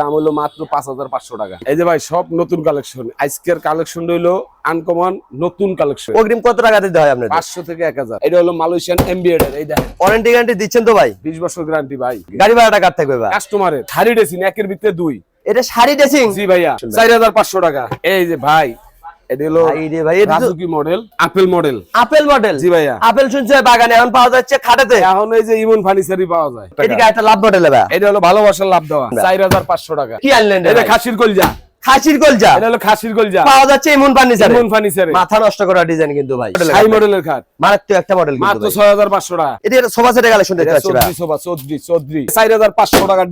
দাম হলো মাত্র পাঁচ হাজার পাঁচশো টাকা। এই যে ভাই সব নতুন কালেকশন আজকের কালেকশন হইল আনকমন নতুন কালেকশন অগ্রিম কত টাকা দিতে হয় আপনার পাঁচশো থেকে এক হাজার। এটা হলো মালয়েশিয়ান এমবিএডের এই দেখেন। ওয়ারেন্টি গ্যারান্টি দিচ্ছেন তো ভাই? বিশ বছর গ্যারান্টি ভাই। গাড়ি ভাড়াটা কার থাকবে ভাই? কাস্টমারের শাড়ি ডেসিন একের ভিতরে দুই। এটা শাড়ি ড্রেসিং জি ভাইয়া। চার হাজার পাঁচশো টাকা। এই যে ভাই এটা হলো ভাই রে ভাই এটা তো রাজুকি model apple model apple model জি ভাইয়া। আপেল শুনছে বাগানে। এখন পাওয়া যাচ্ছে খাটাতে। এখন এই যে ইমন ফার্নিচারই পাওয়া যায়। এদিকে একটা লাভ মডেল ভাই? এটা হলো ভালোবাসার লাভ দেওয়া। টাকা। কি আনলেন এটা খাসির কলজা। খাসির কলজা? এটা হলো খাসির কলজা। পাওয়া যাচ্ছে ইমন ফার্নিচার। ইমন ফার্নিচারে। মাথা নষ্ট করা ডিজাইন কিন্তু ভাই। হাই মডেলের খাট। মারাত্মক একটা মডেল মাত্র টাকা। এটা সোফা সেটের কালেকশন দেখতে পাচ্ছি ভাই। সোফা টাকার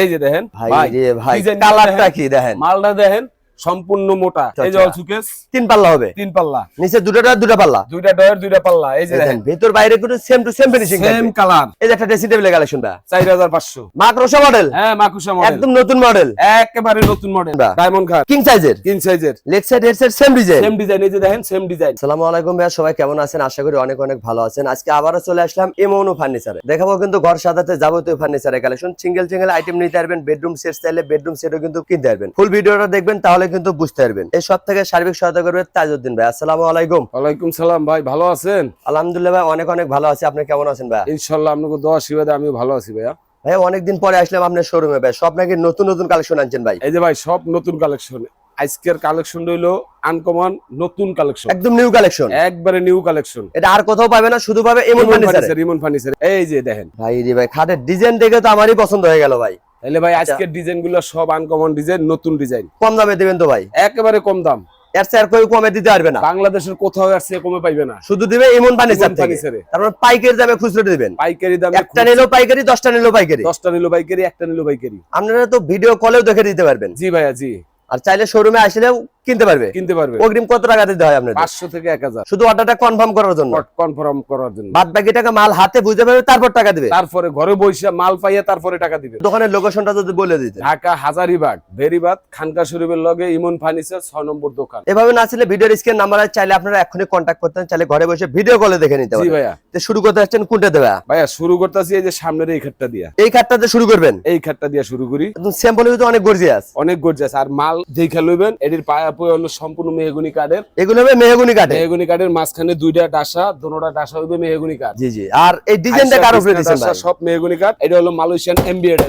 এই যে দেখেন। ভাই রে ভাই কালারটা কি দেখেন? মালটা দেখেন। সম্পূর্ণ মোটা। এই যে আচ্ছা। সুকেস তিন পাল্লা হবে? তিন পাল্লা। নিচে দুটো দুটো পাল্লা? দুইটা ডয়ের দুইটা পাল্লা। এই যে দেখেন ভেতর বাইরে কিন্তু same to same finishing same colour এই যে একটা ড্রেসিং টেবিলের কালেকশন ভাই হাজার পাঁচশো। মাক্রোসা মডেল হ্যাঁ মাকুসা মডেল একদম নতুন মডেল একেবারে নতুন মডেল ডায়মন্ড খাট কিং সাইজের কিং সাইজের leg side head side same design same design এই যে দেখেন সেম ডিজাইন আসসালামু আলাইকুম ভাইয়া সবাই কেমন আছেন? আশা করি অনেক অনেক ভালো আছেন। আজকে আবারও চলে আসলাম এমনও ফার্নিচারে দেখাবো কিন্তু ঘর সাজাতে যাবতীয় ফার্নিচারের কালেকশন সিঙ্গেল সিঙ্গেল আইটেম নিতে পারবেন। বেডরুম সেট চাইলে বেডরুম সেটও কিন্তু কিনতে পারবেন। ফুল ভিডিওটা দেখবেন তাহলে কিন্তু বুঝতে পারবেন। এই সব থেকে সার্বিক সহায়তা করবে তাজউদ্দিন ভাই। আসসালামু আলাইকুম। ওয়ালাইকুম সালাম ভাই ভালো আছেন? আলহামদুলিল্লাহ ভাই অনেক অনেক ভালো আছি। আপনি কেমন আছেন ভাই? ইনশাল্লাহ আপনাকে দোয়া আশীর্বাদে আমিও ভালো আছি ভাইয়া। ভাই অনেকদিন পরে আসলাম আপনার শোরুমে ভাই। সব নাকি নতুন নতুন কালেকশন আনছেন ভাই? এই যে ভাই সব নতুন কালেকশন আজকের কালেকশন হইল আনকমন নতুন কালেকশন একদম নিউ কালেকশন একবারে নিউ কালেকশন এটা আর কোথাও পাবে না শুধু পাবে এমন ফার্নিচারে রিমন ফার্নিচার এই যে দেখেন। ভাই রে ভাই খাটের ডিজাইন দেখে তো আমারই পছন্দ হয়ে গেল ভাই। তাহলে ভাই আজকের ডিজাইনগুলো সব আনকমন ডিজাইন নতুন ডিজাইন কম দামে দেবেন তো ভাই? একেবারে কম দাম। এর চেয়ে আর কেউ কমে দিতে পারবে না। বাংলাদেশের কোথাও আর কমে পাইবে না। শুধু দিবে এমন ফার্নিচার থেকে। তারপর পাইকারি দামে খুচরো দিবেন। পাইকারি দামে একটা নিলেও পাইকারি দশটা নিলেও পাইকারি। দশটা নিলো পাইকারি একটা নিলো পাইকারি। আপনারা তো ভিডিও কলেও দেখে দিতে পারবেন। জি ভাইয়া জি। আর চাইলে শোরুমে আসলেও কিনতে পারবে? কিনতে পারবে। অগ্রিম কত টাকা দিতে হয় আপনাদের? পাঁচশো থেকে এক হাজার। শুধু অর্ডারটা কনফার্ম করার জন্য? কনফার্ম করার জন্য। বাদ বাকি টাকা মাল হাতে বুঝতে পারবে তারপর টাকা দিবে? তারপরে ঘরে বসে মাল পাইয়া তারপরে টাকা দিবে। দোকানের লোকেশনটা যদি বলে দিতে। ঢাকা হাজারিবাগ বেরিবাদ খানকা শরীফের লগে ইমন ফার্নিচার ছয় নম্বর দোকান। এভাবে না ছিল ভিডিওর স্ক্রিন নাম্বার চাইলে আপনারা এখনই কন্ট্যাক্ট করতেন চাইলে ঘরে বসে ভিডিও কলে দেখে নিতে জি পারেন। ভাইয়া। তো শুরু করতে আসছেন কোনটা দেবে? ভাইয়া শুরু করতেছি এই যে সামনের এই খাটটা দিয়া। এই কার্ডটাতে শুরু করবেন? এই খাটটা দিয়া শুরু করি। একদম স্যাম্পল অনেক গর্জিয়াস অনেক গর্জাস আর মাল দেখে লইবেন এটির পায়া পয়ে হলো সম্পূর্ণ মেহগুনি কাঠের। এগুলো হবে মেহগুনি কাঠে মেহগুনি কাঠের মাঝখানে দুইটা ডাসা দোনোটা ডাসা হইবে মেহগুনি কাঠ। জি জি। আর এই ডিজাইনটা কার উপরে দিচ্ছেন ভাই? সব মেহগুনি কাঠ। এটা হলো মালয়েশিয়ান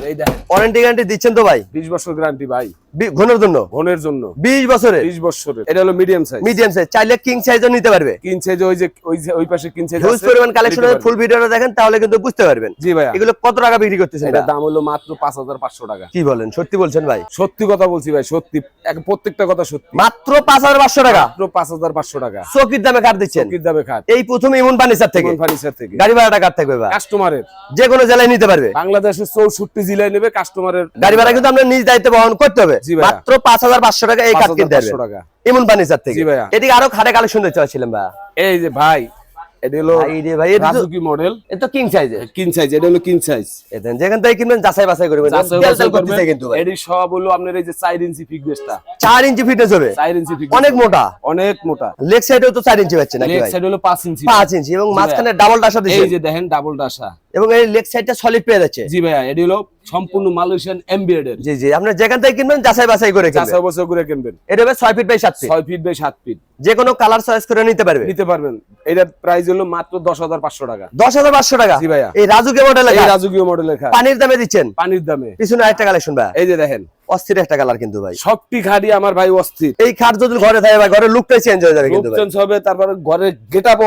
এই দেখেন। ওয়ারেন্টি গ্যারান্টি দিচ্ছেন তো ভাই? বিশ বছর গ্যারান্টি ভাই। ঘনের জন্য? ঘনের জন্য। 20 বছরের? বিশ বছরের। এটা হলো মিডিয়াম সাইজ মিডিয়াম সাইজ চাইলে কিং সাইজও নিতে পারবে। কিন সাইজ ওই যে ওই যে ওই পাশে কিন সাইজ হিউজ পরিমাণ কালেকশন ফুল ভিডিওটা দেখেন তাহলে কিন্তু বুঝতে পারবেন। জি ভাইয়া। এগুলো কত টাকা বিক্রি করতেছেন ভাই? দাম হলো মাত্র পাঁচ হাজার পাঁচশো টাকা। কি বলেন? সত্যি বলছেন ভাই? সত্যি কথা বলছি ভাই সত্যি। এক- প্রত্যেকটা কথা সত্যি। মাত্র পাঁচ হাজার পাঁচশো টাকা। মাত্র পাঁচ হাজার পাঁচশো টাকা। চকির দামে কাঠ দিচ্ছেন? দামে এই প্রথম ইমন ফার্নিচার থেকে। ফার্নিচার থেকে। গাড়ি ভাড়াটা কাঠ থাকবে কাস্টমারের। যে কোনো জেলায় নিতে পারবে। বাংলাদেশের চৌষট্টি জেলায় নেবে কাস্টমারের। গাড়ি ভাড়া কিন্তু আমরা নিজ দায়িত্ব বহন করতে হবে। মাত্র পাঁচ হাজার পাঁচশো টাকা এই কাঠ কিনতে পারবে ইমন ফার্নিচার থেকে। এদিকে আরও খাটে কালেকশন দেখতে পাচ্ছিলাম ভাই এই যে ভাই এটা হলো ভাই রে ভাই এটা তো রাজুকি মডেল এটা কিং সাইজের কিন সাইজ এটা হলো কিন সাইজ এতেন যেখান থেকে কিনবেন যাচাই বাছাই করবেন। কিন্তু ভাই। সব হলো আপনার এই যে চার ইঞ্চি ফিটনেসটা ইঞ্চি ফিটনেস হবে। চার ইঞ্চি ফিটনেস অনেক মোটা। অনেক মোটা। লেগ সাইডেও তো ইঞ্চি হচ্ছে নাকি লেগ সাইড হলো পাঁচ ইঞ্চি। পাঁচ ইঞ্চি এবং মাঝখানে ডাবল ডাসা এই যে দেখেন ডাবল ডাসা এবং এই লেগ সাইডটা সলিড পেয়ে যাচ্ছে। জি ভাইয়া এটি হলো সম্পূর্ণ মালয়েশিয়ান এমবিএডের জি জি আপনি যেখান থেকে কিনবেন যাচাই বাছাই করে কিনবেন। যাচাই বাছাই করে কিনবেন। এটা হবে 6 feet by 7 feet 6 feet by 7 feet যে কোনো কালার চয়েস করে নিতে পারবেন নিতে পারবেন। এটার প্রাইস হলো মাত্র দশ হাজার পাঁচশো টাকা। দশ হাজার পাঁচশো টাকা? জি ভাইয়া। এই রাজুকে মডেল এই রাজকীয় মডেলের লেখা পানির দামে দিচ্ছেন? পানির দামে। পিছনে আরেকটা কালেকশন ভাইয়া। এই যে দেখেন। অস্থির একটা কালার কিন্তু ভাই। সবটি আমার ভাই অস্থির। এই খাট যদি ঘরে থাকে ভাই ঘরের লুকটাই চেঞ্জ হয়ে যাবে কিন্তু চেঞ্জ হবে তারপরে ঘরের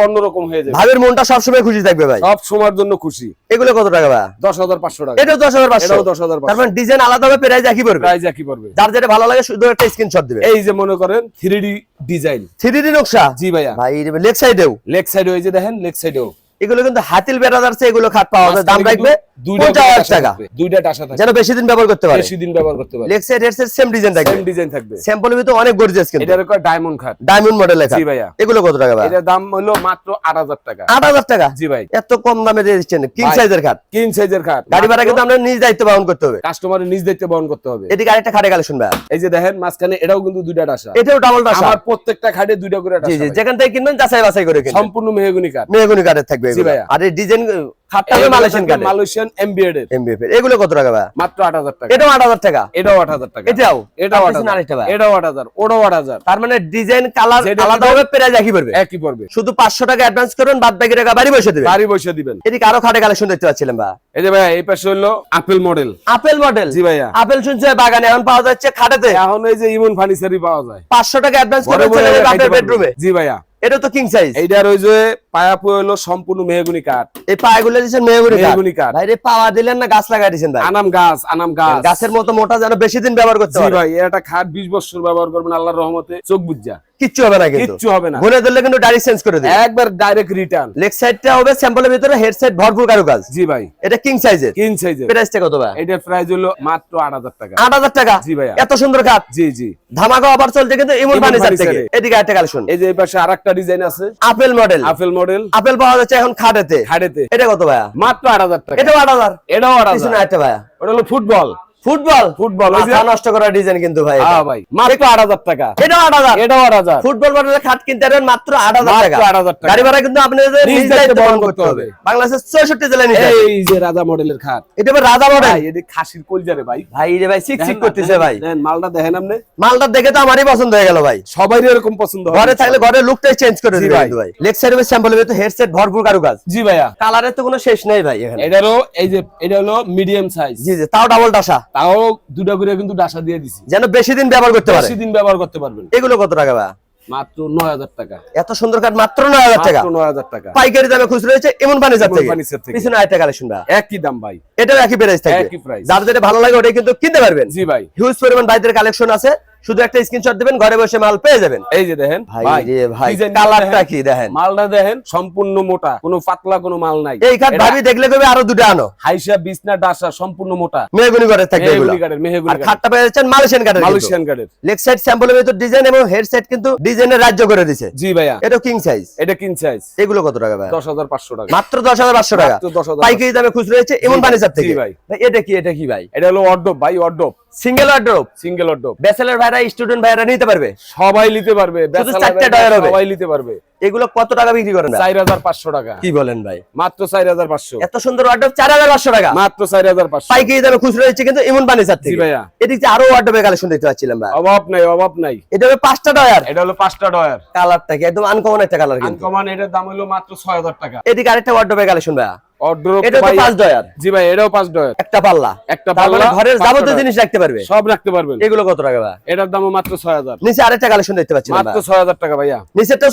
অন্যরকম হয়ে যাবে। ভাবের মনটা সবসময় খুশি থাকবে ভাই। সব সময়ের জন্য খুশি। এগুলো কত টাকা ভাই? দশ হাজার পাঁচশো টাকা। এটাও দশ হাজার পাঁচশো। এটাও দশ হাজার তার মানে ডিজাইন আলাদা হবে প্রাইস একই পড়বে। প্রাইস একই পড়বে। যার যেটা ভালো লাগে শুধু একটা স্ক্রিনশট দিবে। এই যে মনে করেন three D design three D নকশা? জি ভাইয়া। ভাই লেগ সাইডেও লেগ সাইড এই যে দেখেন লেগ সাইডেও এগুলো কিন্তু হাতিল বেড়াদারছে এগুলো খাট পাওয়া যায়। দাম রাখবে টাকা। দুইটা যেন বেশি দিন ব্যবহার করতে পারে। বেশি দিন ব্যবহার করতে পারে। লেগ সাইড সেম ডিজাইন থাকবে। সেম ডিজাইন থাকবে। স্যাম্পলের ভিতরে অনেক গর্জিয়াস কিন্তু। কয় ডায়মন্ড খাট ডায়মন্ড মডেল লেখা জি ভাইয়া। এগুলো কত টাকা ভাই এটার দাম হলো মাত্র আট হাজার টাকা। আট হাজার টাকা? জি ভাই। এত কম দামে দিয়ে দিচ্ছেন। কিং সাইজের খাট কিং সাইজের খাট গাড়ি ভাড়া কিন্তু আমরা নিজ দায়িত্ব বহন করতে হবে। কাস্টমারের নিজ দায়িত্বে বহন করতে হবে। এদিকে আরেকটা খাটে কালেকশন ভাই এই যে দেখেন মাঝখানে এটাও কিন্তু দুইটা ডাসা এটাও ডাবল ডাসা আমার প্রত্যেকটা খাটে দুইটা করে জি ডাসা জি ভাই। যেখান থেকে কিনবেন যাচাই বাছাই করে কিনবেন। সম্পূর্ণ মেহগুনি কাঠ মেহগুনি কাঠের থাকবে। আর এই ডিজাইন খাটটা মালয়েশিয়ান কাটে মালয়েশিয়ান এমবিএড এমবিএফ এগুলো কত টাকা ভাই মাত্র আট হাজার টাকা। এটাও আট হাজার টাকা? এটাও আট হাজার টাকা। এটাও? এটাও তার আট পিছনে আরেকটা ভাই এটাও আট হাজার। ওটাও আট হাজার। তার মানে ডিজাইন কালার আলাদা হবে প্রাইস একই পড়বে। একই পড়বে। শুধু পাঁচশো টাকা অ্যাডভান্স করবেন বাদ বাকি টাকা বাড়ি বসে দেবেন। বাড়ি বসে দিবেন। এদিকে আরও খাটে কালেকশন দেখতে পাচ্ছিলাম ভাই এই যে ভাইয়া এই পাশে হলো আপেল মডেল আপেল মডেল জি ভাইয়া। আপেল শুনছে বাগানে এখন পাওয়া যাচ্ছে খাটেতে। এখন এই যে ইমন ফার্নিচারই পাওয়া যায়। পাঁচশো টাকা অ্যাডভান্স করে চলে যাবে খাইতে আপনার পারবেন। বেডরুমে জি ভাইয়া। এটা তো কিং সাইজ এইটার ওই যে পায়াপু হলো সম্পূর্ণ মেহগুনি কাঠ। এই পায়গুলো দিচ্ছেন মেহগুনি মেহগুনি কাঠ। ভাই পাওয়া দিলেন না গাছ লাগাই দিয়েছেন ভাই? আনাম গাছ আনাম গাছ। গাছের মতো মোটা যেন বেশি দিন ব্যবহার করতে পারে। ভাই এটা খাট বিশ বছর ব্যবহার করবেন আল্লাহর রহমতে চোখ বুঝা। কিচ্ছু হবে না কিন্তু। কিচ্ছু হবে না। ঘুরে ধরলে কিন্তু ডাইরেক্ট চেঞ্জ করে দিবে। একবার ডাইরেক্ট রিটার্ন। লেগ সাইডটা হবে স্যাম্পলের ভিতরে হেড সাইড ভরপুর কারুকাজ। জি ভাই। এটা কিং সাইজের। কিন সাইজের। প্রাইসটা কত ভাই? এটার প্রাইস হলো মাত্র আট হাজার টাকা। আট হাজার টাকা? জি ভাইয়া। এত সুন্দর জি জি। ধামাকা অফার চলছে কিন্তু ইমন ইমন থেকে। এদিকে একটা কালেকশন এই যে এই পাশে আরেকটা ডিজাইন আছে। Apple model. Apple model. Apple পাওয়া যাচ্ছে এখন খাটেতে। খাটেতে। এটা কত ভাইয়া? মাত্র আট হাজার টাকা। এটা আট হাজার। এটাও আট হাজার। ভাইয়া। ওটা হলো ফুটবল। ফুটবল? ফুটবল মাথা নষ্ট করা ডিজাইন কিন্তু ভাই হ্যাঁ ভাই মাত্র আট হাজার টাকা। এটাও আট হাজার। এটাও ফুটবল মডেলের খাট কিনতে পারবেন মাত্র আট হাজার মাত্র টাকা। 8,000 টাকা। গাড়ি ভাড়া কিন্তু আপনাদের নিজ নিজ দায়িত্বে দায়িত্বে বহন বহন করতে করতে হবে। হবে। বাংলাদেশের চৌষট্টি জেলায় নিতে এই যে রাজা মডেলের খাট। এটা আবার রাজা মডেল। ভাই এটি খাসির কলজারে ভাই। ভাই রে ভাই সিক সিক দেখেন করতেছে ভাই। দেখেন, মালটা দেখেন আপনি। মালটা দেখে তো আমারই পছন্দ হয়ে গেল ভাই। সবারই এরকম পছন্দ ঘরে থাকলে ঘরের লুকটাই চেঞ্জ করে জি দিবে ভাই। ভাই। লেগ হবে স্যাম্পল তো হেডসেট ভরপুর কারুকাজ। জি ভাইয়া। কালারের তো কোনো শেষ নাই ভাই এখানে। এটারও এই যে এটা হলো মিডিয়াম সাইজ জি জি তাও ডাবল ডাসা তাও দুটা করে কিন্তু ডাসা দিয়ে দিছি। যেন বেশি দিন ব্যবহার করতে পারে। বেশি দিন ব্যবহার করতে পারবেন। এগুলো কত টাকা বা মাত্র নয় হাজার টাকা। এত সুন্দর কাঠ মাত্র নয় হাজার টাকা। মাত্র নয় হাজার টাকা। পাইকারি দামে খুচরো রয়েছে এমন ফার্নিচার যাচ্ছে। থেকে থেকে। পিছনে আরেকটা কালেকশন ভাই। একই দাম ভাই। এটাও একই প্রাইস থাকবে। একই প্রাইস যার যেটা ভালো লাগে ওটাই কিন্তু কিনতে পারবেন। জি ভাই। হিউজ পরিমাণ বাইদের কালেকশন আছে। শুধু একটা স্ক্রিনশট দিবেন ঘরে বসে মাল পেয়ে যাবেন। এই যে দেখেন ভাই রে ভাই কালারটা কি দেখেন? মালটা দেখেন সম্পূর্ণ মোটা কোনো পাতলা কোনো মাল নাই। এই খাট ভাবি দেখলে কবে আরও দুটো আনো। হাইসা বিছনা ডাসা সম্পূর্ণ মোটা। মেহগুনি করে থাকবে এগুলো। মেহগুনি আর খাটটা পেয়ে যাচ্ছেন মালয়েশিয়ান কাঠের মালয়েশিয়ান কাঠের। লেগ সাইড স্যাম্পলের ভিতর ডিজাইন এবং হেড সাইড কিন্তু ডিজাইনের রাজ্য করে দিছে। জি ভাইয়া। এটা কিং সাইজ এটা কিং সাইজ এগুলো কত টাকা ভাই দশ হাজার পাঁচশো টাকা। মাত্র দশ হাজার পাঁচশো টাকা। মাত্র 10,500 পাইকারি দামে খুচরো হয়েছে এমন জি থেকে ভাই। ভাই, এটা কি এটা কি ভাই। এটা হলো অর্ডব ভাই wardrobe single wardrobe single wardrobe bachelor ভাইরা স্টুডেন্ট ভাইরা নিতে পারবে? সবাই নিতে পারবে। চারটে ভাইরা হবে। সবাই নিতে পারবে। এগুলো কত টাকা বিক্রি করেন ভাই? চার হাজার পাঁচশো টাকা। কি বলেন ভাই? মাত্র চার হাজার পাঁচশো। এত সুন্দর ওয়ার্ড্রোপ চার হাজার পাঁচশো টাকা। মাত্র চার হাজার পাঁচশো। পাইকারি দামে খুচরো হচ্ছে কিন্তু এমন ফার্নিচার জি থেকে ভাইয়া। এদিকে আরও ওয়ার্ড্রোপের কালেকশন দেখতে পাচ্ছিলাম ভাই। অভাব নাই অভাব নাই। এটা হবে পাঁচটা টায়ার এটা হলো পাঁচটা ডয়ার কালারটা কি? একদম আনকমন একটা কালার কিন্তু। আনকমান এটার দাম হলো মাত্র ছয় হাজার টাকা। এদিকে আরেকটা ওয়ার্ড্রোপের কালেকশন ভাই অর্ডার এটা তো পাঁচ ডয়ার। জি ভাই এটাও পাঁচ ডয়ার। একটা পাল্লা। একটা মানে পাল্লা, ঘরের যাবতীয় জিনিস রাখতে পারবে? সব রাখতে পারবেন। এগুলো কত টাকা ভাই? এটার দামও মাত্র ছয় হাজার। নিচে আরেকটা কালেকশন দেখতে পাচ্ছি মাত্র টাকা ভাইয়া। নিচেরটা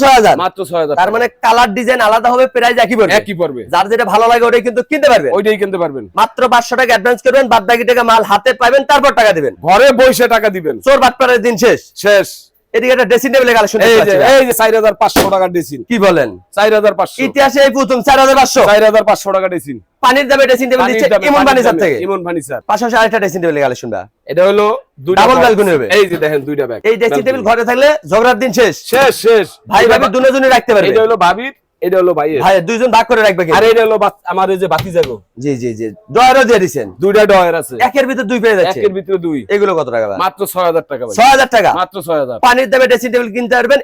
মাত্র ছয় হাজার তার মানে কালার ডিজাইন আলাদা হবে প্রাইস একই পড়বে। একই পড়বে। যার যেটা ভালো লাগে ওটাই কিন্তু কিনতে পারবে ওইটাই কিনতে পারবেন। মাত্র পাঁচশো টাকা অ্যাডভান্স করবেন বাদ বাকি টাকা মাল হাতে পাবেন তারপর টাকা দিবেন। ঘরে বসে টাকা দিবেন। চোর বাটপাড়ের দিন শেষ। শেষ। এদিকে একটা ড্রেসিং টেবিলের কালেকশন এই যে এই যে চার হাজার পাঁচশো টাকা কি বলেন? ইতিহাসে এই প্রথম টাকা পানির দামে ড্রেসিং টেবিল দিচ্ছে ইমন ফার্নিচার থেকে ইমন ফার্নিচার পাশাপাশি আরেকটা ড্রেসিং টেবিলের কালেকশন এটা হলো দুইটা। হবে। এই যে দেখেন দুইটা ব্যাগ এই ড্রেসিং টেবিল ঘরে থাকলে ঝগড়ার দিন শেষ। শেষ শেষ। ভাই ভাবি দুজনে রাখতে পারবে। এটা হলো ভাবির এটা হলো ভাই দুইজন ভাগ করে রাখবে আর এটা হলো আমার যে বাতি জাগো জি জি জি। ডয়ারও দিয়ে দিচ্ছেন দুইটা ডয়ার আছে। একের ভিতর দুই পেয়ে যাচ্ছে। একের ভিতরে দুই। এগুলো কত টাকা মাত্র ছয় হাজার টাকা ভাই। ছয় হাজার টাকা? মাত্র ছয় হাজার। পানির দামে ড্রেসিং টেবিল কিনতে পারবেন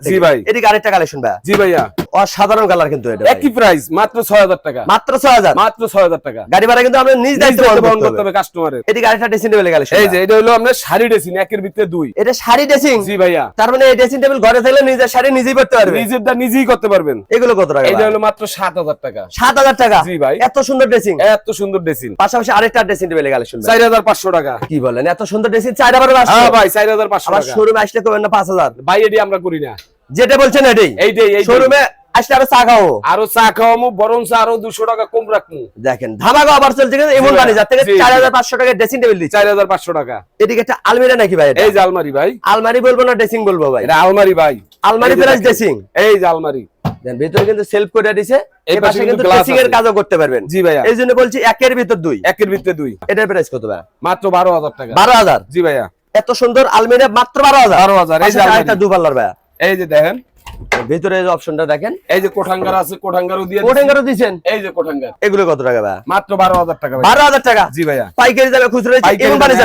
থেকে জি ভাই। এদিকে আরেকটা কালেকশন ভাই। জি ভাইয়া। অসাধারণ কালার কিন্তু এটা একই প্রাইস মাত্র ছয় হাজার টাকা। মাত্র ছয় হাজার? মাত্র ছয় হাজার টাকা। গাড়ি ভাড়া কিন্তু আমরা নিজ দায়িত্ব বহন করতে হবে। কাস্টমারের এদিকে আরেকটা ড্রেসিং টেবিলের কালেকশন এই যে এটা হলো আপনার শাড়ি ড্রেসিং একের ভিতরে দুই। এটা শাড়ি ড্রেসিং জি ভাইয়া। তার মানে এই ড্রেসিং টেবিল ঘরে থাকলে নিজের শাড়ি নিজেই পড়তে পারবে। নিজেরটা নিজেই করতে পারবেন। এগুলো কত টাকা এটা হলো মাত্র সাত হাজার টাকা। সাত হাজার টাকা? জি ভাই। এত সুন্দর ড্রেসিং এত সুন্দর ড্রেসিং পাশাপাশি আরেকটা ড্রেসিং কালেকশন চার হাজার পাঁচশো টাকা। কি বলেন এত সুন্দর ড্রেসিং চার আবার হ্যাঁ ভাই চার হাজার পাঁচশো আবার টাকা। শোরুমে আসলে করবেন না পাঁচ হাজার। ভাই এটি আমরা করি না। যেটা বলছেন এটাই। এইটাই এই শোরুমে আসলে আরও চা খাও আরও চা খাওয়ামু বরং চা আরও দুশো টাকা কম রাখমু। দেখেন ধামাকা আবার চলছে কিন্তু এমন বানি যার থেকে। চার হাজার পাঁচশো টাকা ড্রেসিং টেবিল দিচ্ছে। চার হাজার পাঁচশো টাকা। এদিকে একটা আলমিরা নাকি ভাই এটা? এই যে আলমারি ভাই। আলমারি বলব না ড্রেসিং বলব ভাই। এটা আলমারি ভাই। আলমারি এই প্লাস ড্রেসিং এই যে আলমারি। ভিতরে কিন্তু সেলফ করে দিছে এই পাশে কিন্তু কিন্তু এর কাজও করতে পারবেন। জি ভাইয়া। এই জন্য বলছি একের ভিতর দুই। একের ভিতরে দুই। এটার প্রাইস কত ভাইয়া? মাত্র বারো হাজার টাকা। বারো হাজার? জি ভাইয়া। এত সুন্দর আলমিরা মাত্র বারো হাজার। বারো হাজার। এই যে আলমারি। দু পাল্লার ভাই এই যে দেখেন ভিতরে যে অপশনটা দেখেন। এই যে কোঠাঙ্গার আছে কোঠাঙ্গারও দিয়ে দিছি। এই যে কোঠাঙ্গার। এগুলো কত টাকা ভাই? মাত্র বারো হাজার টাকা ভাই। বারো হাজার টাকা? জি ভাইয়া। পাইকারি দামে খুচরো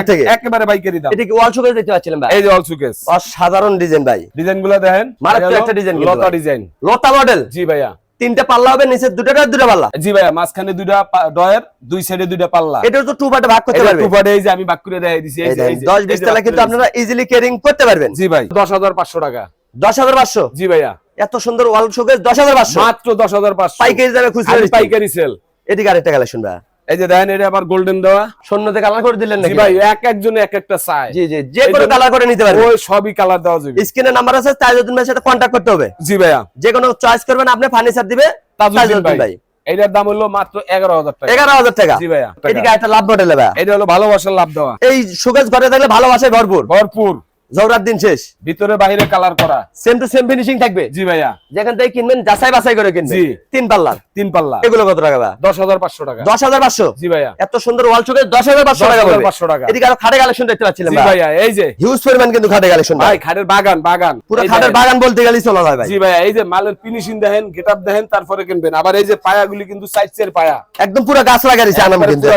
থেকে। একেবারে পাইকারি দাম। এটা কি ওয়াল শুকিয়ে দেখতে পাচ্ছিলেন ভাই? এই যে অল সুকেস অসাধারণ ডিজাইন ভাই। ডিজাইনগুলো দেখেন। মারাত্মক একটা কিন্তু লতা ডিজাইন। লতা মডেল জি ভাইয়া। তিনটা পাল্লা হবে নিচে দুটো ডয়ার দুটো পাল্লা। জি ভাইয়া মাঝখানে দুইটা পা- ডয়ের দুই সাইডে দুইটা পাল্লা। এটা তো টু পার্টে ভাগ করতে এটা পারবে। two part এই যে আমি বাক করে দেখাই দিছি এই এই যে- দেখেন, এই যে- দশ এই বিশ যে তালা বাক কিন্তু আপনারা ইজিলি ক্যারিং করতে পারবেন। জি ভাই। দশ হাজার পাঁচশো টাকা। দশ হাজার পাঁচশো। জি ভাইয়া। এত সুন্দর ওয়াল শোকেস দশ হাজার পাঁচশো। মাত্র দশ হাজার পাঁচশো। পাইকারি দামে খুচরা পাইকারি সেল এদিকে আরেকটা কালেকশন ভাই এই যে দেখেন এটা আবার গোল্ডেন দেওয়া। শূন্যতে কালার করে দিলেন নাকি? ভাই এক একজনে এক একটা চাই জি জি যে কোনো কালার করে নিতে পারবেন। ওই সবই কালার দেওয়া যাবে। স্ক্রিনে নাম্বার আছে তাজউদ্দিন ভাইয়ের সাথে কন্ট্যাক্ট করতে হবে। জি ভাইয়া। যে কোনো চয়েস করবেন আপনি ফার্নিচার দিবে তাজউদ্দিন ভাই। এটার দাম হলো মাত্র এগারো হাজার টাকা। এগারো হাজার টাকা। জি ভাইয়া এদিকে একটা লাভ মডেল ভাই এটা হলো ভালোবাসার লাভ দেওয়া। এই সুগেজ ঘরে থাকলে ভালোবাসায় ভরপুর। ভরপুর। ঝগড়ার দিন শেষ। ভিতরে বাইরে কালার করা। সেম টু সেম ফিনিশিং থাকবে? জি ভাইয়া। যেখান থেকে কিনবেন যাচাই বাছাই করে কিনবেন। জি। তিন পাল্লার। তিন পাল্লা এগুলো কত টাকা ভাই? দশ হাজার পাঁচশো টাকা। দশ হাজার পাঁচশো? জি ভাইয়া। এত সুন্দর ওয়াল শোকেস দশ হাজার পাঁচশো টাকা পড়বে। 10,500 টাকা। এদিকে আরও খাটে কালেকশন দেখতে পাচ্ছিলাম জি ভাইয়া এই যে। হিউজ পরিমাণ কিন্তু খাটে কালেকশন ভাই। খাটের বাগান বাগান। পুরো খাটের বাগান বলতে গেলেই চলা হয় ভাই। জি ভাইয়া এই যে মালের ফিনিশিং দেখেন গেটআপ দেখেন তারপরে কিনবেন। আবার এই যে পায়াগুলি কিন্তু সাইজের পায়া। একদম পুরো গাছ লাগাই দিচ্ছে আনাম কিন্তু।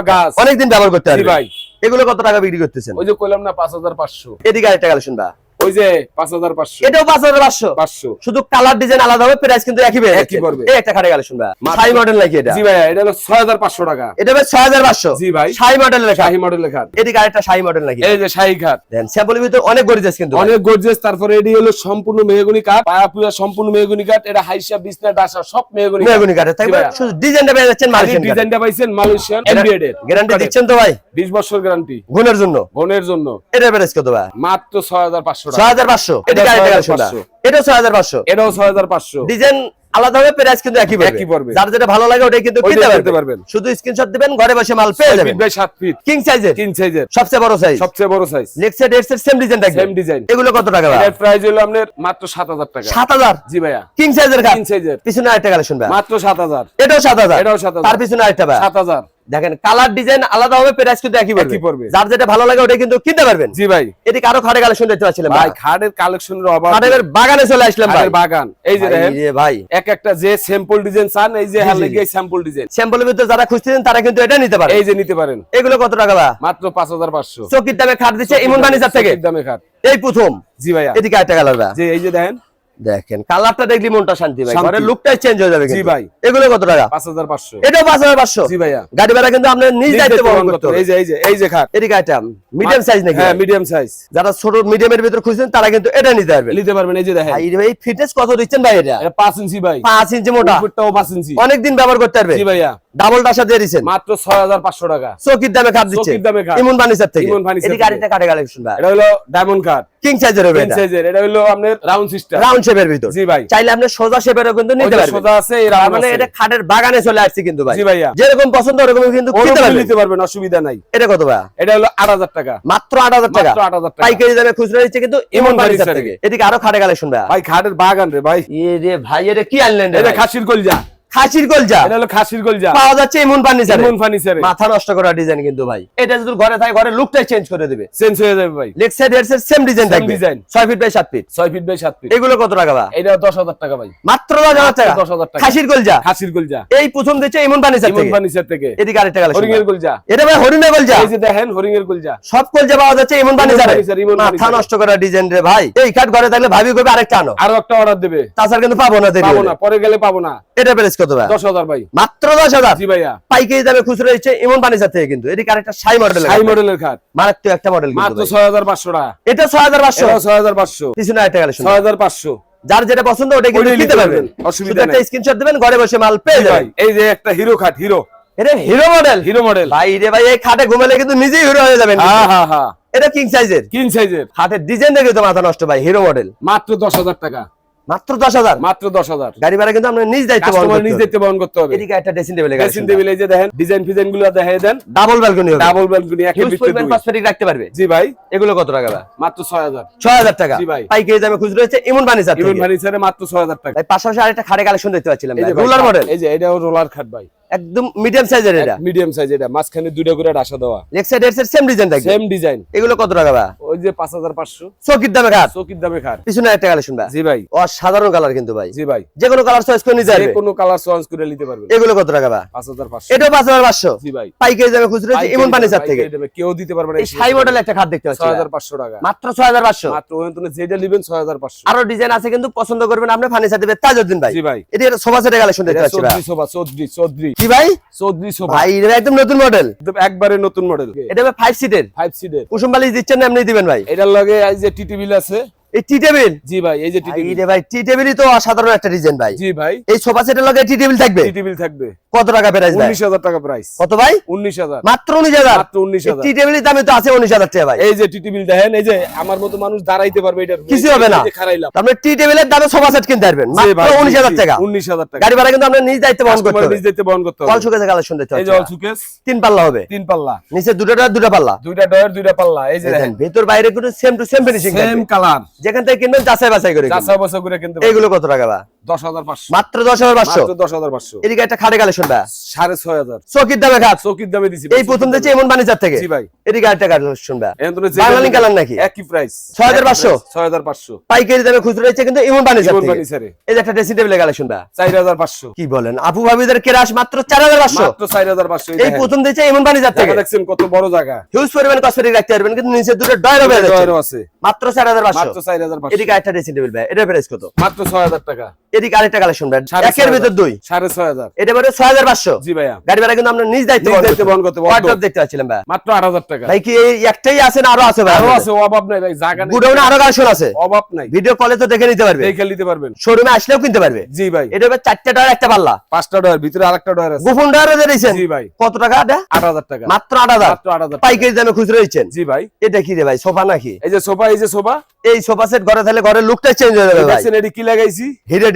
অনেকদিন ব্যবহার করতে জি ভাই। এগুলো কত টাকা বিক্রি করতেছেন? ওই যে কইলাম না পাঁচ হাজার পাঁচশো। এদিকে আরেকটা কালেকশন ভাই ওই যে পাঁচ হাজার পাঁচশো। এটাও পাঁচ হাজার পাঁচশো। পাঁচশো। শুধু কালার ডিজাইন আলাদা হবে প্রাইস কিন্তু একই পেয়ে একই। পড়বে। এই একটা খাটে কালেকশন ভাই। শাহি মডেল নাকি এটা? জি ভাইয়া এটা হলো ছয় হাজার পাঁচশো টাকা। এটা ভাই ছয় হাজার পাঁচশো। জি ভাই। শাহি মডেল লেখা শাহি মডেলের খাট। এদিকে আরেকটা শাহি মডেল নাকি? এই যে শাহি খাট। দেন স্যাম্পলের ভিতরে অনেক গরিজেস কিন্তু অনেক গর্জেস তারপরে এটি হলো সম্পূর্ণ মেহগুনি কাঠ। পায়া পুয়া সম্পূর্ণ মেহগুনি কাঠ। এটা হাইসা বিছনা ডাসা সব মেহগুনি মেহগনি থাকবে ভাইয়া। শুধু ডিজাইনটা পেয়ে যাচ্ছেন মালয়েশিয়ান ডিজাইনটা পাইছেন মালয়েশিয়ান এমবিএডের গ্যারান্টি দিচ্ছেন তো ভাই? বিশ বছর গ্যারান্টি গুণের জন্য। বোনের জন্য। এটা প্রাইস কত ভাই? মাত্র ছয় হাজার পাঁচশো ছয় হাজার পাঁচশো। এটা এদিকে আরেকটা 6,500 কালেকশন এটাও ছয় হাজার পাঁচশো। এটাও ছয় হাজার পাঁচশো। ডিজাইন আলাদা হবে প্রাইস কিন্তু একই একই পড়বে। যার যেটা ভালো লাগে ওটাই কিন্তু কিনতে কিনতে পারবেন পারবেন। শুধু স্ক্রিনশট দিবেন ঘরে বসে মাল পেয়ে যাবেন ফিট বাই ফিট। কিং সাইজের তিন সাইজের সবচেয়ে বড় সাইজ সবচেয়ে বড় সাইজ সেম ডিজাইন থাকবে। সেম ডিজাইন এগুলো কত টাকা ভাই? এর প্রাইস হলো আপনার মাত্র টাকা। জি ভাইয়া। কিং সাইজের কাঠ সাইজের পিছনে আরেকটা কালেকশন ভাই। মাত্র সাত হাজার। এটাও সাত হাজার। এটাও 7,000 তার পিছনে আরেকটা ভাই। সাত হাজার। দেখেন কালার ডিজাইন আলাদা হবে প্রাইস কিন্তু একই পড়বে। পড়বে। যার যেটা ভালো লাগে ওটাই কিন্তু কিনতে পারবেন। জি ভাই। এদিকে আরও খাটে কালেকশন দেখতে পাচ্ছিলাম ভাই খাটের কালেকশনের অভাব খাটের বাগানে চলে আসলাম ভাই। বাগান। এই যে ভাই দেখেন রে ভাই। এক একটা যে স্যাম্পল ডিজাইন চান এই যে জি, জি, লেগে স্যাম্পল ডিজাইন স্যাম্পলের ভিতরে যারা খুঁজতেছেন তারা কিন্তু এটা নিতে পারে এই যে নিতে পারেন। এগুলো কত টাকা ভাই? মাত্র পাঁচ হাজার পাঁচশো। চকির দামে খাট দিচ্ছে ইমন ফার্নিচার থেকে। চকির দামে খাট। এই প্রথম। জি ভাইয়া। এদিকে একটা কালার ভাই। যে এই যে দেখেন দেখেন কালারটা দেখলি মনটা শান্তি ভাই ঘরের লুকটাই চেঞ্জ হয়ে যাবে জি ভাই। এগুলো কত টাকা? পাঁচ হাজার পাঁচশো। এটাও পাঁচ হাজার পাঁচশো। জি ভাইয়া। গাড়ি ভাড়া কিন্তু আপনার নিজ দায়িত্ব বহন করতে এই যে এই যে এই যে খাট। এদিকে একটা মিডিয়াম সাইজ নাকি হ্যাঁ মিডিয়াম সাইজ যারা ছোট মিডিয়ামের ভিতরে খুঁজছেন তারা কিন্তু এটা নিতে পারবে নিতে পারবেন এই যে দেখেন। ভাই ভাই ফিটনেস কত দিচ্ছেন ভাই এটা? এটা পাঁচ ইঞ্চি ভাই। পাঁচ ইঞ্চি মোটা। উপরটাও পাঁচ ইঞ্চি। অনেকদিন ব্যবহার করতে পারবে জি ভাইয়া। ডাবল ডাসা দিয়ে দিচ্ছেন। মাত্র ছয় হাজার পাঁচশো টাকা। চকির দামে খাট দিচ্ছে চকির দামে খাট। ইমন ফার্নিচার থেকে। ইমন ফার্নিচার থেকে। আরেকটা কাটে কালেকশন ভাই। এটা হলো ডায়মন্ড কাট কিং সাইজের হবে এটা। সাইজের এটা হলো আপনার রাউন্ড সিস্টেম রাউন্ড শেপের ভিতর। জি ভাই। চাইলে আপনি সোজা শেপেরও কিন্তু নিতে পারবেন সোজা আছে এই রাউন্ড মানে এটা খাটের বাগানে চলে আসছে কিন্তু ভাই। জি ভাইয়া। যেরকম পছন্দ ওরকম কিন্তু কিনতে ওরকম পারবেন। নিতে পারবেন অসুবিধা নাই। এটা কত ভাই এটা হলো আট হাজার টাকা। মাত্র আট হাজার টাকা। মাত্র 8,000 টাকা। পাইকারি দামে খুচরা দিচ্ছে কিন্তু ইমন ফার্নিচার থেকে। এদিকে আরও খাটে কালেকশন ভাই ভাই খাটের বাগান রে ভাই। ইয়ে রে ভাই এটা কি আনলেন রে এটা? খাসির কলজা। খাসির কলজা এটা হলো খাসির কলজা পাওয়া যাচ্ছে ইমন ফার্নিচার। ইমন ফার্নিচারে। মাথা নষ্ট করা ডিজাইন কিন্তু ভাই। এটা যদি ঘরে থাকে ঘরে লুকটাই চেঞ্জ করে দিবে। চেঞ্জ হয়ে যাবে ভাই। Leg side head side same design থাকবে। design। 6 ফিট বাই 7 ফিট ছয় ফিট বাই সাত ফিট এগুলো কত টাকা ভাই? এটা দশ হাজার টাকা ভাই। মাত্র 10000 টাকা। 10,000 টাকা। খাসির কলজা খাসির কলজা এই প্রথম দিচ্ছে ইমন ফার্নিচার ইমন ফার্নিচার থেকে। এদিকে আরেকটা কালেকশন হরিং এর কলজা এটা ভাই কলজা এই যে দেখেন হরিং এর কলজা সব কলজা পাওয়া যাচ্ছে ইমন ফার্নিচারে। মাথা নষ্ট করা ডিজাইন রে ভাই। এই কাঠ ঘরে থাকলে ভাবি করবে আরেকটা আনো। আরও একটা অর্ডার দেবে। তাছাড়া কিন্তু পাবো না দেরি পাবো না পরে গেলে পাবো না। এটা কত ভাই? দশ হাজার ভাই। মাত্র 10000 জি ভাইয়া। পাইকারি দামে খুচরা দিচ্ছে ইমন ফার্নিচার থেকে কিন্তু। এদিকে আরেকটা সাই মডেল হাই মডেলের খাট মারাত্মক একটা মডেল মাত্র ছয় হাজার পাঁচশো টাকা। এটা 6500 এটা ছয় হাজার পাঁচশো। পিছনে একটা কালেকশন ছয় হাজার পাঁচশো। যার যেটা পছন্দ ওটা কিন্তু নিতে পারবেন। পারবেন, অসুবিধা শুধু একটা স্ক্রিনশট দিবেন ঘরে বসে মাল পেয়ে যাবেন। এই যে একটা হিরো খাট হিরো এটা হিরো মডেল হিরো মডেল ভাই রে ভাই এই খাটে ঘুমালে কিন্তু নিজেই হিরো হয়ে যাবেন হ্যাঁ হ্যাঁ হ্যাঁ এটা কিং সাইজের কিং সাইজের খাটের ডিজাইন দেখে তো মাথা নষ্ট ভাই হিরো মডেল মাত্র দশ হাজার টাকা। মাত্র 10000 মাত্র দশ হাজার। গাড়ি ভাড়া কিন্তু আমরা নিজ দায়িত্ব নিজ দায়িত্ব বহন করতে হবে। এদিকে একটা ড্রেসিং টেবিল ড্রেসিং টেবিল এই যে দেখেন ডিজাইন ফিজাইনগুলো দেখাই দেন। ডাবল ব্যালকনি হবে। Double balcony. কসমেটিক রাখতে পারবে? জি ভাই। এগুলো কত টাকা মাত্র ছয় হাজার। 6000 টাকা। জি ভাই। পাইকারি দামে খুচরো হচ্ছে ইমন ফার্নিচার ইমন ফার্নিচারে মাত্র ছয় হাজার টাকা। ভাই পাশাপাশি আরেকটা খাড়ে কালেকশন দেখতে পাচ্ছিলাম রুলার মডেল এই যে এটাও রোলার খাট ভাই। একদম মিডিয়াম সাইজের এটা। মিডিয়াম সাইজ এটা মাঝখানে দুইটা করে দেওয়া। Leg side side same design থাকবে। সেম ডিজাইন এগুলো কত টাকা বা ওই যে পাঁচ হাজার পাঁচশো। চকির দামে খাট। চকির দামে খার পিছনে একটা কালেকশন বা জি ভাই। অসাধারণ কালার কিন্তু ভাই। জি ভাই। যে কোনো কালার চয়েস করে নিতে যে কোনো কালার চয়েস করে নিতে পারবেন এগুলো কত টাকা বা পাঁচ হাজার পাঁচশো। এটাও পাঁচ হাজার পাঁচশো। জি ভাই। পাইকারি দামে খুচরো এমন থেকে। কেউ দিতে পারবে না। এই সাই মডেল একটা খাট দেখতে পাচ্ছি ছয় ভাই। হাজার পাঁচশো টাকা। মাত্র ছয় হাজার পাঁচশো। মাত্র ওখানে তুমি যেটা নিবেন ছয় হাজার পাঁচশো। আরও ডিজাইন আছে কিন্তু পছন্দ করবেন আপনি ফার্নিচার দিবে তাজউদ্দিন ভাই। জি ভাই। এটা সোফা সেটের কালেকশন দেখতে পাচ্ছি ভাই। সোফা চৌধুরী চৌধুরী। কি ভাই? চৌধুরী সোফা ভাই এটা একদম নতুন মডেল একবারে নতুন মডেল এটা ফাইভ সিটের ফাইভ সিটের কুসুম বালিশ দিচ্ছেন না এমনি দিবেন ভাই? এটার লগে এই যে আছে এই টি টেবিল? জি ভাই এই যে টি টেবিল। ভাই টি টেবিলই তো অসাধারণ একটা ডিজাইন ভাই। জি ভাই। এই সোফা সেটের লগে টি টেবিল থাকবে? টি টেবিল থাকবে। কত টাকা প্রাইস ভাই? টাকা প্রাইস কত ভাই? উনিশ হাজার। মাত্র উনিশ হাজার? মাত্র উনিশ হাজার। টি টেবিলের দামে তো আছে উনিশ হাজার টাকা ভাই। এই যে টি টেবিল দেখেন এই যে আমার মতো মানুষ দাঁড়াইতে পারবে এটার কিছু হবে না। এই আপনি টি টেবিলের দামে সোফা সেট কিনতে পারবেন। মাত্র উনিশ হাজার টাকা। উনিশ হাজার টাকা। গাড়ি ভাড়া কিন্তু আপনার নিজ দায়িত্ব বহন করতে হবে। নিজ দায়িত্বে বহন করতে হবে। কালেকশন দেখতে এই যে অল সুকেস তিন পাল্লা হবে। তিন পাল্লা। নিচে দুটো ডয়ার, দুটো পাল্লা। দুইটা ডয়ার দুইটা পাল্লা এই যে দেখেন। ভেতর বাইরে কিন্তু same to same finishing same colour যেখান থেকে কিনবেন যাচাই বাছাই করে যাচাই বাছাই করে কিনতে এগুলো কত টাকা বা? দশ হাজার পাঁচশো। মাত্র দশ হাজার পাঁচশো? দশ হাজার পাঁচশো। এদিকে একটা খাটে কালেকশন বা সাড়ে ছয় হাজার। চকির দামে খাট? চৌকির দামে দিছি এই প্রথম দিচ্ছে এমন বাণিজ্যার থেকে? ভাই। এদিকে একটা কালেকশন বা এখন তুমি যে বাঙালি কালার নাকি? একই প্রাইস 6500 ছয় হাজার পাঁচশো। পাইকারি দামে খুচরো রয়েছে কিন্তু এমন বাণিজ্যার থেকে। এই যে একটা ড্রেসিং টেবিলের কালেকশন বা চার হাজার পাঁচশো। কি বলেন? আপু ভাবিদের কেরাস মাত্র চার হাজার পাঁচশো। মাত্র চার হাজার পাঁচশো এই প্রথম দিচ্ছে এমন বাণিজ্যার থেকে। দেখছেন কত বড় জায়গা। হিউজ পরিমাণ কসমেটিক রাখতে পারবেন কিন্তু নিচে দুটো ডয়ার আছে। মাত্র চার হাজার পাঁচশো। মাত্র চার হাজার পাঁচশো। এদিকে একটা ড্রেসিং টেবিল ভাই এটা প্রাইস কত? মাত্র ছয় হাজার টাকা। এদিকে আরেকটা কালেকশন একের ভিতর। দুই। সাড়ে ছয় হাজার। এটা পরে ছয় হাজার পাঁচশো। জি ভাইয়া। গাড়ি ভাড়া কিন্তু আমরা নিজ দায়িত্ব বহন করতে দেখতে পাচ্ছিলাম ভাই। মাত্র আট হাজার টাকা। ভাই কি একটাই আছে আরও আছে ভাই? আরও আছে অভাব নাই ভাই জায়গা গুডাউনে আরও কালেকশন আছে। অভাব নাই। ভিডিও কলে তো দেখে নিতে পারবে। দেখে নিতে পারবেন। শোরুমে আসলেও কিনতে পারবে। জি ভাই। এটা হবে চারটা ডয়ার একটা পাল্লা। পাঁচটা ডয়ার ভিতরে আরেকটা ডয়ার আছে। গোপন দিয়েছেন। জি ভাই। কত টাকা এটা? আট হাজার টাকা। মাত্র আট হাজার। মাত্র আট হাজার পাইকারি দামে খুচরো দিচ্ছেন। জি ভাই। এটা কি রে ভাই সোফা নাকি? এই যে সোফা এই যে সোফা। এই সোফা সেট ঘরে থাকলে ঘরের লুকটাই চেঞ্জ হয়ে যাবে ভাই। এটি কি লাগাইছি?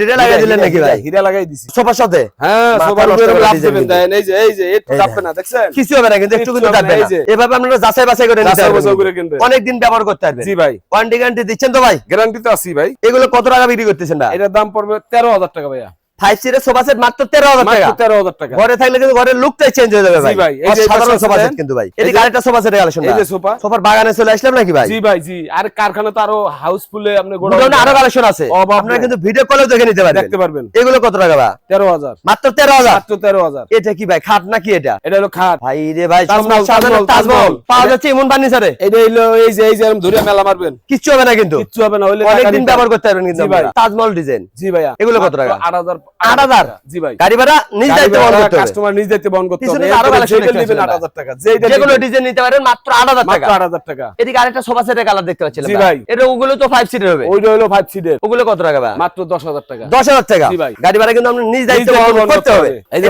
হিরে লাগাই দিলেন নাকি ভাই? হিরে লাগাই দিছি। সোফার সাথে? হ্যাঁ সোফার উপরে লাভ দিবেন। দেন। এই যে এই যে একটু চাপবে না দেখছেন? কিছু হবে না কিন্তু একটু কিন্তু চাপবে। না। এভাবে আপনারা যাচাই বাছাই করে নিতে পারবেন। অনেক দিন ব্যবহার করতে পারবেন। জি ভাই। ওয়ারেন্টি গ্যারান্টি দিচ্ছেন তো ভাই? গ্যারান্টি তো আছি ভাই। এগুলো কত টাকা বিক্রি করতেছেন না এটার দাম পড়বে তেরো হাজার টাকা ভাইয়া। ফাইভ সিটের সোফা সেট মাত্র তেরো হাজার টাকা। তেরো হাজার টাকা। ঘরে থাকলে কিন্তু ঘরের লুকটাই চেঞ্জ হয়ে যাবে ভাই। সাধারণ সোফা সেট কিন্তু ভাই। আরেকটা সোফা সেটের কালেকশন এই যে সোফা সোফার বাগানে চলে আসলাম নাকি ভাই? জি ভাই জি। আর কারখানা তো আরও হাউসফুলে আপনি গোডাউনে আরও কালেকশন আছে। আপনারা কিন্তু ভিডিও কলেও দেখে নিতে পারবেন। দেখতে পারবেন। এগুলো কত টাকা ভাই? তেরো হাজার। মাত্র তেরো হাজার। মাত্র তেরো হাজার। এটা কি ভাই খাট নাকি এটা? এটা হলো খাট। ভাই রে ভাই তাজমহল। পাওয়া যাচ্ছে এমন ফার্নিচারে এটা হলো এই যে এই যে এরকম ধরে মেলা মারবেন। কিচ্ছু হবে না কিন্তু। কিচ্ছু হবে না অনেকদিন ব্যবহার করতে পারবেন কিন্তু। তাজমহল ডিজাইন জি ভাইয়া। এগুলো কত টাকা? আট হাজার হাজার আট হাজার? জি ভাই। গাড়ি ভাড়া নিজ দায়িত্ব বহন করতে হবে। কাস্টমার নিজ দায়িত্বে বহন করতে হবে। আরও এরপরে collection যেটা দেখতে নেবেন পাচ্ছেন আট হাজার টাকা যে কোনো ডিজাইন নিতে পারেন মাত্র আট হাজার মাত্র টাকা। আট হাজার টাকা। এদিকে আরেকটা সোফা সেটের কালার দেখতে পাচ্ছিলাম জি ভাই। ভাই। এটা ওগুলো তো ফাইভ সিটের হবে। ওইটা হলো ফাইভ সিটের ওগুলো কত টাকা ভাই? মাত্র দশ হাজার টাকা। দশ হাজার টাকা। জি ভাই। গাড়ি ভাড়া কিন্তু আমরা নিজ দায়িত্ব বহন করতে হবে। এই যে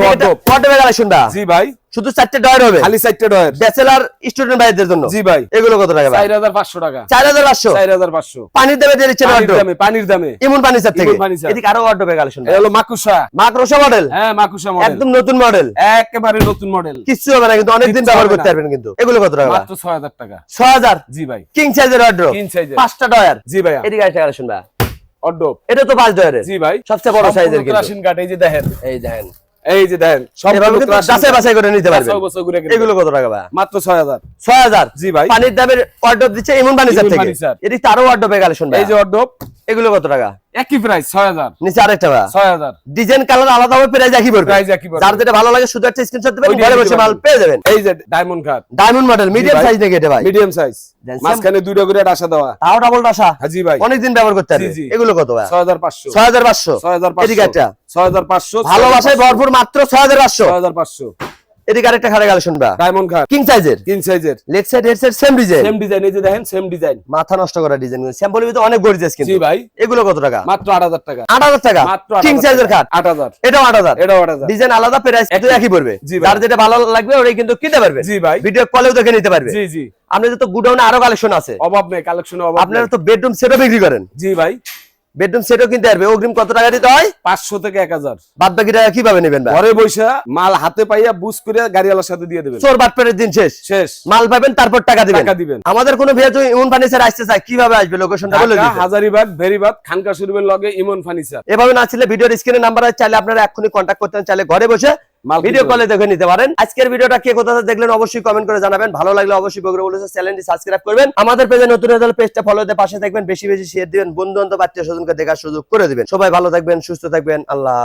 জি ভাই। শুধু চারটে ডয়ার হবে। খালি সাইডটা ডয়ের ব্যাচেলার স্টুডেন্ট ভাইদের জন্য। জি ভাই। এগুলো কত টাকা চার হাজার পাঁচশো টাকা। চার হাজার পাঁচশো। চার হাজার পাঁচশো। পানির দামে দিয়ে দিচ্ছেন। দামে পানির দামে। ইমন ফার্নিচার থেকে। এদিকে আরও ওয়ার্ডরোবের কালেকশন এটা হলো মাকুসা মাকরোসা মডেল হ্যাঁ মাকুসা মডেল একদম নতুন মডেল একেবারে নতুন মডেল কিছু হবে না কিন্তু অনেকদিন ব্যবহার করতে পারবেন কিন্তু। এগুলো কত টাকা মাত্র ছয় হাজার টাকা। ছয় হাজার? জি ভাই। কিং সাইজের ওয়ার্ডরোব কিং সাইজের পাঁচটা ডয়ার জি ভাইয়া। এদিকে একটা কালেকশন ভাই। অড্ডপ এটা তো পাঁচ ডয়ারের জি ভাই। সবচেয়ে বড় সাইজের কিন্তু। রাশিন কাঠ এই যে দেখেন। এই দেখেন। এই যে দেখেন যাচাই বাছাই করে নিতে পারবেন। এগুলো কত টাকা ভাই? মাত্র ছয় হাজার। ছয় হাজার? জি ভাই। পানির দামের ওয়ার্ডরোব দিচ্ছে এমন ইমন থেকে। এদিকে আরও ওয়ার্ডরোবের কালেকশন ভাই। এই যে অড্ডপ এগুলো কত টাকা? একই প্রাইস 6000 নিচে আরেকটা 6000 ডিজাইন কালার আলাদা হবে প্রাইস একই পড়বে। প্রাইস একই পড়বে। যার যেটা ভালো লাগে শুধু একটা স্ক্রিনশট দিবেন ঘরে বসে মাল পেয়ে যাবেন। এই যে diamond cut diamond model medium size নাকি এটা ভাই? মিডিয়াম সাইজ মাঝখানে করে দেওয়া। তাও ডাবল ভাই। অনেক দিন ব্যবহার করতে এগুলো কত ভাই? 6500 6500 6500 এদিকে একটা। 6500 ভালোবাসায় ভরপুর মাত্র 6500 6500 এদিকে আরেকটা খাড়া ডায়মন্ড কিং সাইজের তিন সাইজের leg side head side same design same design এই যে দেখেন সেম ডিজাইন মাথা নষ্ট করা ডিজাইন স্যাম্পলের ভিতরে অনেক গর্জিয়াস জি ভাই। এগুলো কত টাকা? মাত্র আট হাজার টাকা। আট হাজার টাকা? মাত্র কিং সাইজের খাট? আট হাজার। এটাও আট হাজার। এটাও আট হাজার। ডিজাইন আলাদা প্রাইস একই। একই পড়বে। যার যেটা ভালো লাগবে ওটাই কিন্তু কিনতে পারবে। জি ভাই। ভিডিও কলেও দেখে নিতে পারবে। জি জি। আপনাদের তো গুডাউনে আরও কালেকশন আছে। অভাব নেই কালেকশনে অভাব আপনারা তো বেডরুম সেটও বিক্রি করেন। জি ভাই। বেডরুম সেটও কিনতে পারবে। অগ্রিম কত টাকা দিতে হয়? পাঁচশো থেকে এক হাজার। বাদ বাকি টাকা কীভাবে নেবেন ঘরে বৈশা মাল হাতে পাইয়া বুঝ করে গাড়িওয়ালার সাথে দিয়ে দেবেন। চোর বাটপাড়ের দিন শেষ। শেষ। মাল পাবেন তারপর টাকা দিবেন। টাকা দিবেন। আমাদের কোনো ভিডিও ইমন ফার্নিচার আসতে চায় কীভাবে আসবে? লোকেশনটা বলে দিতে। হাজারিবাগ ভেরিবাগ খানকা শরীফের লগে ইমন ফার্নিচার। এভাবে না ছিল ভিডিওর স্ক্রিনে নাম্বার আছে চাইলে আপনারা এক্ষুনি কন্ট্যাক্ট করতে চাইলে ঘরে বসে ভিডিও কলে দেখে নিতে পারেন। আজকের ভিডিওটা কে কোথা থেকে দেখলেন অবশ্যই কমেন্ট করে জানাবেন। ভালো লাগলে অবশ্যই বগুড়া বলেছে চ্যানেলটি সাবস্ক্রাইব করবেন। আমাদের পেজে নতুন হলে পেজটা ফলো দিয়ে পাশে থাকবেন। বেশি বেশি শেয়ার দিবেন। বন্ধু বান্ধব আত্মীয় স্বজনকে দেখার সুযোগ করে দিবেন। সবাই ভালো থাকবেন সুস্থ থাকবেন। আল্লাহ